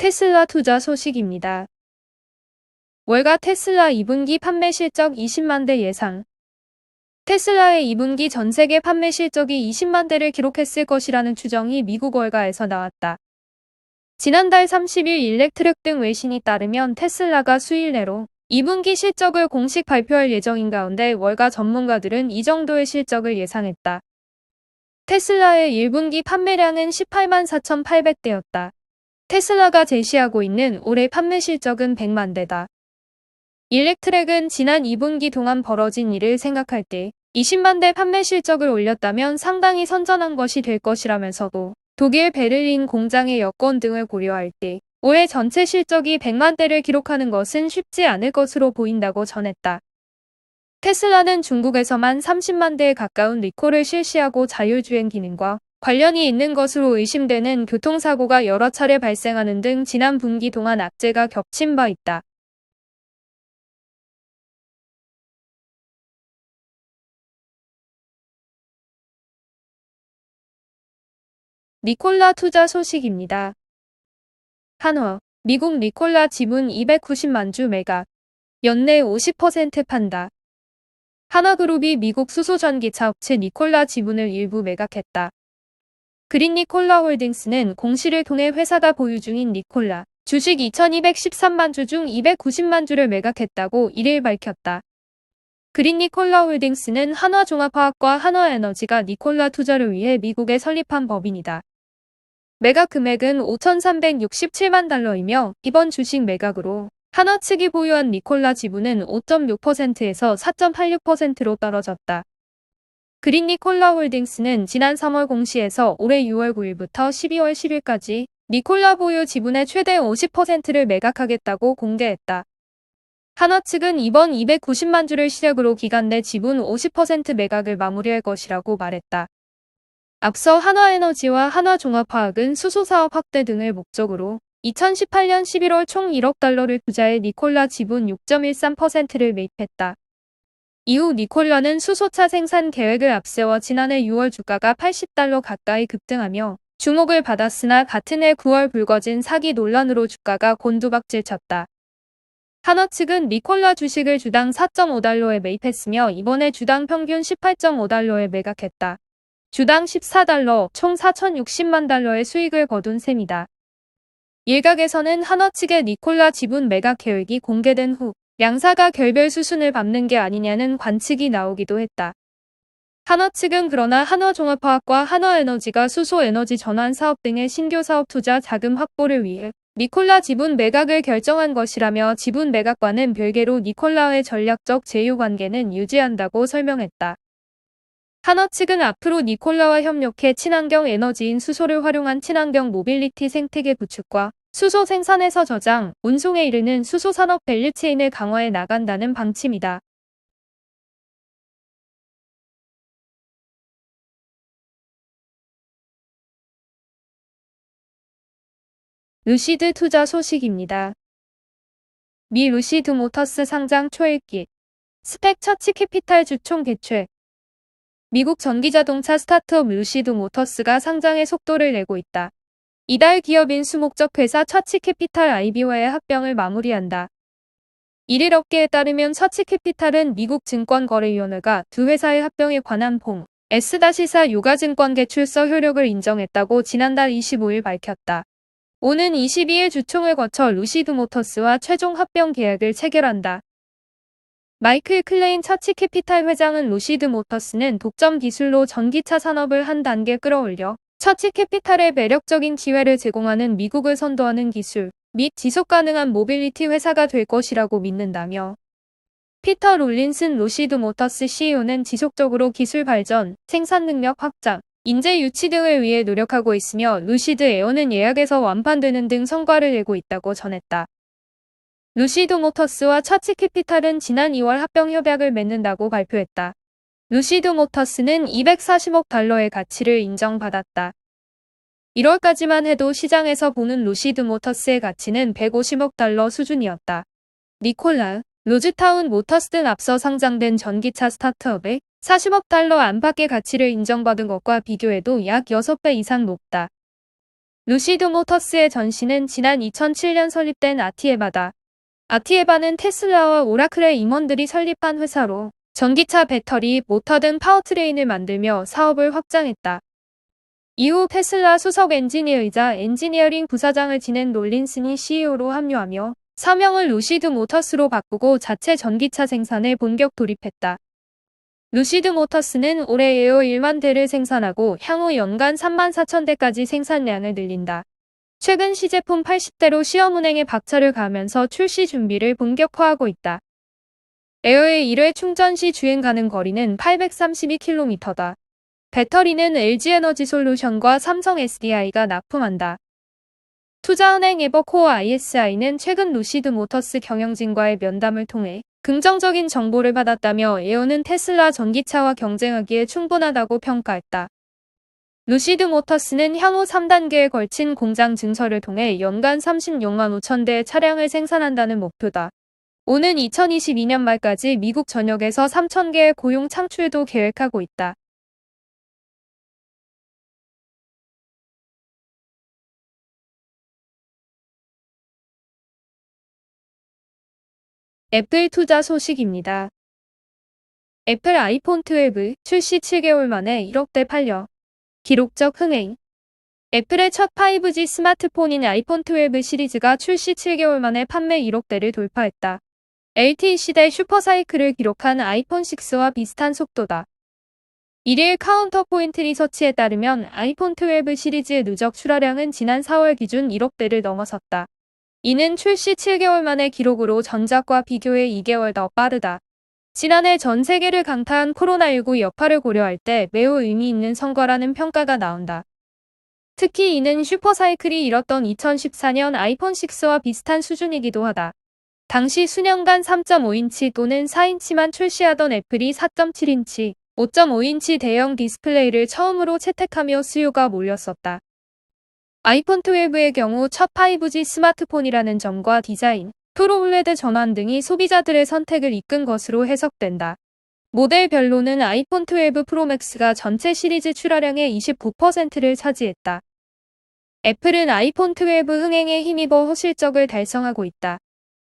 테슬라 투자 소식입니다. 월가 테슬라 2분기 판매 실적 20만 대 예상. 테슬라의 2분기 전 세계 판매 실적이 20만 대를 기록했을 것이라는 추정이 미국 월가에서 나왔다. 지난달 30일 일렉트릭 등 외신이 따르면 테슬라가 수일 내로 2분기 실적을 공식 발표할 예정인 가운데 월가 전문가들은 이 정도의 실적을 예상했다. 테슬라의 1분기 판매량은 18만 4,800대였다. 테슬라가 제시하고 있는 올해 판매 실적은 100만 대다. 일렉트랙은 지난 2분기 동안 벌어진 일을 생각할 때 20만 대 판매 실적을 올렸다면 상당히 선전한 것이 될 것이라면서도 독일 베를린 공장의 여건 등을 고려할 때 올해 전체 실적이 100만 대를 기록하는 것은 쉽지 않을 것으로 보인다고 전했다. 테슬라는 중국에서만 30만 대에 가까운 리콜을 실시하고 자율주행 기능과 관련이 있는 것으로 의심되는 교통사고가 여러 차례 발생하는 등 지난 분기 동안 악재가 겹친 바 있다. 니콜라 투자 소식입니다. 한화, 미국 니콜라 지분 290만 주 매각, 연내 50% 판다. 하나그룹이 미국 수소전기차 업체 니콜라 지분을 일부 매각했다. 그린 니콜라 홀딩스는 공시를 통해 회사가 보유 중인 니콜라 주식 2213만 주 중 290만 주를 매각했다고 1일 밝혔다. 그린 니콜라 홀딩스는 한화종합화학과 한화에너지가 니콜라 투자를 위해 미국에 설립한 법인이다. 매각 금액은 5,367만 달러이며 이번 주식 매각으로 한화 측이 보유한 니콜라 지분은 5.6%에서 4.86%로 떨어졌다. 그린 니콜라 홀딩스는 지난 3월 공시에서 올해 6월 9일부터 12월 10일까지 니콜라 보유 지분의 최대 50%를 매각하겠다고 공개했다. 한화 측은 이번 290만 주를 시작으로 기간 내 지분 50% 매각을 마무리할 것이라고 말했다. 앞서 한화에너지와 한화종합화학은 수소사업 확대 등을 목적으로 2018년 11월 총 1억 달러를 투자해 니콜라 지분 6.13%를 매입했다. 이후 니콜라는 수소차 생산 계획을 앞세워 지난해 6월 주가가 80달러 가까이 급등하며 주목을 받았으나 같은 해 9월 불거진 사기 논란으로 주가가 곤두박질 쳤다. 한화 측은 니콜라 주식을 주당 4.5달러에 매입했으며 이번에 주당 평균 18.5달러에 매각했다. 주당 14달러, 총 4,060만 달러의 수익을 거둔 셈이다. 일각에서는 한화 측의 니콜라 지분 매각 계획이 공개된 후 양사가 결별 수순을 밟는 게 아니냐는 관측이 나오기도 했다. 한화 측은 그러나 한화종합화학과 한화에너지가 수소에너지 전환 사업 등의 신규 사업 투자 자금 확보를 위해 니콜라 지분 매각을 결정한 것이라며 지분 매각과는 별개로 니콜라의 전략적 제휴 관계는 유지한다고 설명했다. 한화 측은 앞으로 니콜라와 협력해 친환경 에너지인 수소를 활용한 친환경 모빌리티 생태계 구축과 수소 생산에서 저장, 운송에 이르는 수소 산업 밸류체인을 강화해 나간다는 방침이다. 루시드 투자 소식입니다. 미 루시드 모터스 상장 초읽기 스펙 처치 캐피탈 주총 개최 미국 전기자동차 스타트업 루시드 모터스가 상장의 속도를 내고 있다. 이달 기업인 수목적 회사 처치캐피탈 IB와의 합병을 마무리한다. 이일 업계에 따르면 처치캐피탈은 미국 증권거래위원회가 두 회사의 합병에 관한 폼 S-4 유가증권 개출서 효력을 인정했다고 지난달 25일 밝혔다. 오는 22일 주총을 거쳐 루시드 모터스와 최종 합병 계약을 체결한다. 마이클 클레인 처치 캐피탈 회장은 루시드 모터스는 독점 기술로 전기차 산업을 한 단계 끌어올려 처치 캐피탈의 매력적인 기회를 제공하는 미국을 선도하는 기술 및 지속 가능한 모빌리티 회사가 될 것이라고 믿는다며 피터 롤린슨 로시드 모터스 CEO는 지속적으로 기술 발전, 생산 능력 확장, 인재 유치 등을 위해 노력하고 있으며 루시드 에어는 예약에서 완판되는 등 성과를 내고 있다고 전했다. 루시드 모터스와 처치 캐피탈은 지난 2월 합병 협약을 맺는다고 발표했다. 루시드 모터스는 240억 달러의 가치를 인정받았다. 1월까지만 해도 시장에서 보는 루시드 모터스의 가치는 150억 달러 수준이었다. 니콜라, 로즈타운 모터스 등 앞서 상장된 전기차 스타트업의 40억 달러 안팎의 가치를 인정받은 것과 비교해도 약 6배 이상 높다. 루시드 모터스의 전신은 지난 2007년 설립된 아티에바다. 아티에바는 테슬라와 오라클의 임원들이 설립한 회사로 전기차 배터리, 모터 등 파워트레인을 만들며 사업을 확장했다. 이후 테슬라 수석 엔지니어이자 엔지니어링 부사장을 지낸 롤린슨이 CEO로 합류하며 사명을 루시드 모터스로 바꾸고 자체 전기차 생산에 본격 돌입했다. 루시드 모터스는 올해 에어 1만 대를 생산하고 향후 연간 3만 4천 대까지 생산량을 늘린다. 최근 시제품 80대로 시험 운행에 박차를 가하면서 출시 준비를 본격화하고 있다. 에어의 1회 충전 시 주행 가능 거리는 832km다. 배터리는 LG에너지 솔루션과 삼성 SDI가 납품한다. 투자은행 에버코어 ISI는 최근 루시드 모터스 경영진과의 면담을 통해 긍정적인 정보를 받았다며 에어는 테슬라 전기차와 경쟁하기에 충분하다고 평가했다. 루시드 모터스는 향후 3단계에 걸친 공장 증설을 통해 연간 36만 5천 대의 차량을 생산한다는 목표다. 오는 2022년 말까지 미국 전역에서 3천 개의 고용 창출도 계획하고 있다. 애플 투자 소식입니다. 애플 아이폰 12 출시 7개월 만에 1억대 팔려 기록적 흥행 애플의 첫 5G 스마트폰인 아이폰 12 시리즈가 출시 7개월 만에 판매 1억대를 돌파했다. LTE 시대 슈퍼사이클을 기록한 아이폰 6와 비슷한 속도다. 1일 카운터 포인트 리서치에 따르면 아이폰 12 시리즈의 누적 출하량은 지난 4월 기준 1억 대를 넘어섰다. 이는 출시 7개월 만의 기록으로 전작과 비교해 2개월 더 빠르다. 지난해 전 세계를 강타한 코로나19 여파를 고려할 때 매우 의미 있는 성과라는 평가가 나온다. 특히 이는 슈퍼사이클이 이뤘던 2014년 아이폰 6와 비슷한 수준이기도 하다. 당시 수년간 3.5인치 또는 4인치만 출시하던 애플이 4.7인치, 5.5인치 대형 디스플레이를 처음으로 채택하며 수요가 몰렸었다. 아이폰 12의 경우 첫 5G 스마트폰이라는 점과 디자인, 프로 올레드 전환 등이 소비자들의 선택을 이끈 것으로 해석된다. 모델별로는 아이폰 12 프로맥스가 전체 시리즈 출하량의 29%를 차지했다. 애플은 아이폰 12 흥행에 힘입어 호실적을 달성하고 있다.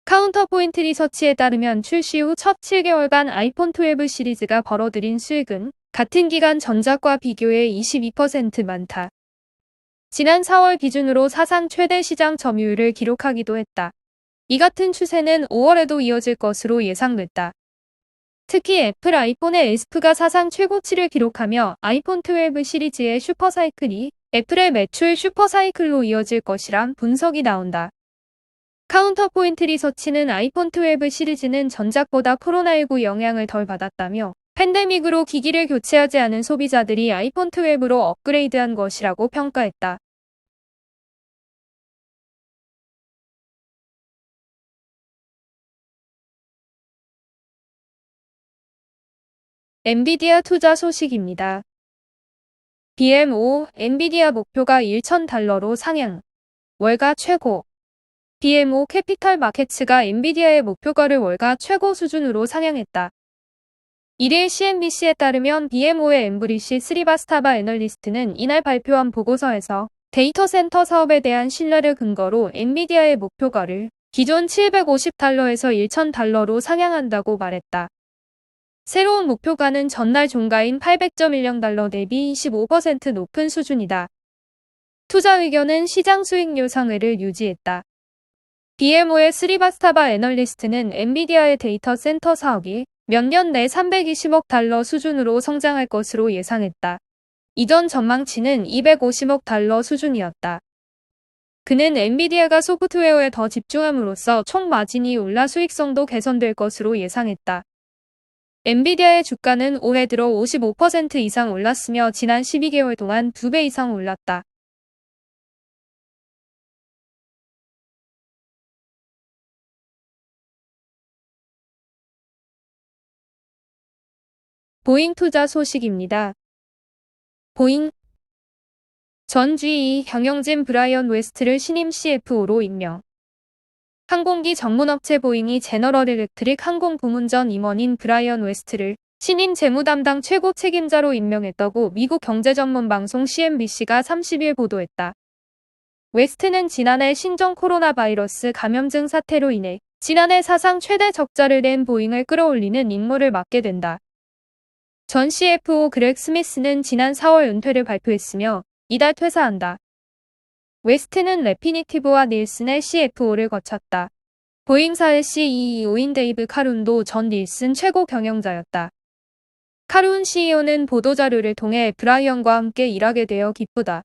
카운터 포인트 리서치에 따르면 출시 후 첫 7개월간 아이폰 12 시리즈가 벌어들인 수익은 같은 기간 전작과 비교해 22% 많다. 지난 4월 기준으로 사상 최대 시장 점유율을 기록하기도 했다. 이 같은 추세는 5월에도 이어질 것으로 예상됐다. 특히 애플 아이폰의 에스프가 사상 최고치를 기록하며 아이폰 12 시리즈의 슈퍼사이클이 애플의 매출 슈퍼사이클로 이어질 것이란 분석이 나온다. 카운터 포인트 리서치는 아이폰 12 시리즈는 전작보다 코로나19 영향을 덜 받았다며 팬데믹으로 기기를 교체하지 않은 소비자들이 아이폰 12로 업그레이드한 것이라고 평가했다. 엔비디아 투자 소식입니다. BMO 엔비디아 목표가 1,000달러로 상향. 월가 최고. BMO 캐피탈 마켓츠가 엔비디아의 목표가를 월가 최고 수준으로 상향했다. 1일 CNBC에 따르면 BMO의 엠브리시 스리바스타바 애널리스트는 이날 발표한 보고서에서 데이터 센터 사업에 대한 신뢰를 근거로 엔비디아의 목표가를 기존 750달러에서 1,000달러로 상향한다고 말했다. 새로운 목표가는 전날 종가인 800.10 달러 대비 25% 높은 수준이다. 투자 의견은 시장 수익률 상회를 유지했다. BMO의 스리바스타바 애널리스트는 엔비디아의 데이터 센터 사업이 몇 년 내 320억 달러 수준으로 성장할 것으로 예상했다. 이전 전망치는 250억 달러 수준이었다. 그는 엔비디아가 소프트웨어에 더 집중함으로써 총 마진이 올라 수익성도 개선될 것으로 예상했다. 엔비디아의 주가는 올해 들어 55% 이상 올랐으며 지난 12개월 동안 2배 이상 올랐다. 보잉 투자 소식입니다. 보잉 전 GE 경영진 브라이언 웨스트를 신임 CFO로 임명. 항공기 전문업체 보잉이 제너럴 일렉트릭 항공 부문 전 임원인 브라이언 웨스트를 신임 재무 담당 최고 책임자로 임명했다고 미국 경제 전문 방송 CNBC가 30일 보도했다. 웨스트는 지난해 신종 코로나 바이러스 감염증 사태로 인해 지난해 사상 최대 적자를 낸 보잉을 끌어올리는 임무를 맡게 된다. 전 CFO 그렉 스미스는 지난 4월 은퇴를 발표했으며 이달 퇴사한다. 웨스트는 레피니티브와 닐슨의 CFO를 거쳤다. 보잉사의 CEO인 데이브 카룬도 전 닐슨 최고 경영자였다. 카룬 CEO는 보도자료를 통해 브라이언과 함께 일하게 되어 기쁘다.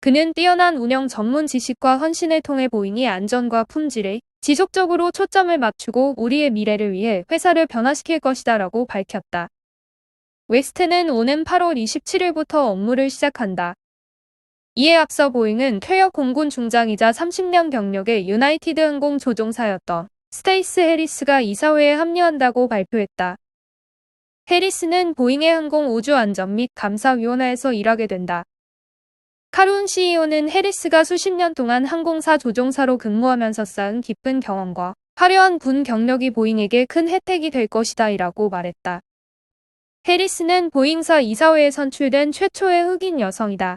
그는 뛰어난 운영 전문 지식과 헌신을 통해 보잉이 안전과 품질에 지속적으로 초점을 맞추고 우리의 미래를 위해 회사를 변화시킬 것이다 라고 밝혔다. 웨스트는 오는 8월 27일부터 업무를 시작한다. 이에 앞서 보잉은 퇴역 공군 중장이자 30년 경력의 유나이티드 항공 조종사였던 스테이스 해리스가 이사회에 합류한다고 발표했다. 해리스는 보잉의 항공 우주 안전 및 감사위원회에서 일하게 된다. 카룬 CEO는 해리스가 수십 년 동안 항공사 조종사로 근무하면서 쌓은 깊은 경험과 화려한 군 경력이 보잉에게 큰 혜택이 될 것이다 이라고 말했다. 해리스는 보잉사 이사회에 선출된 최초의 흑인 여성이다.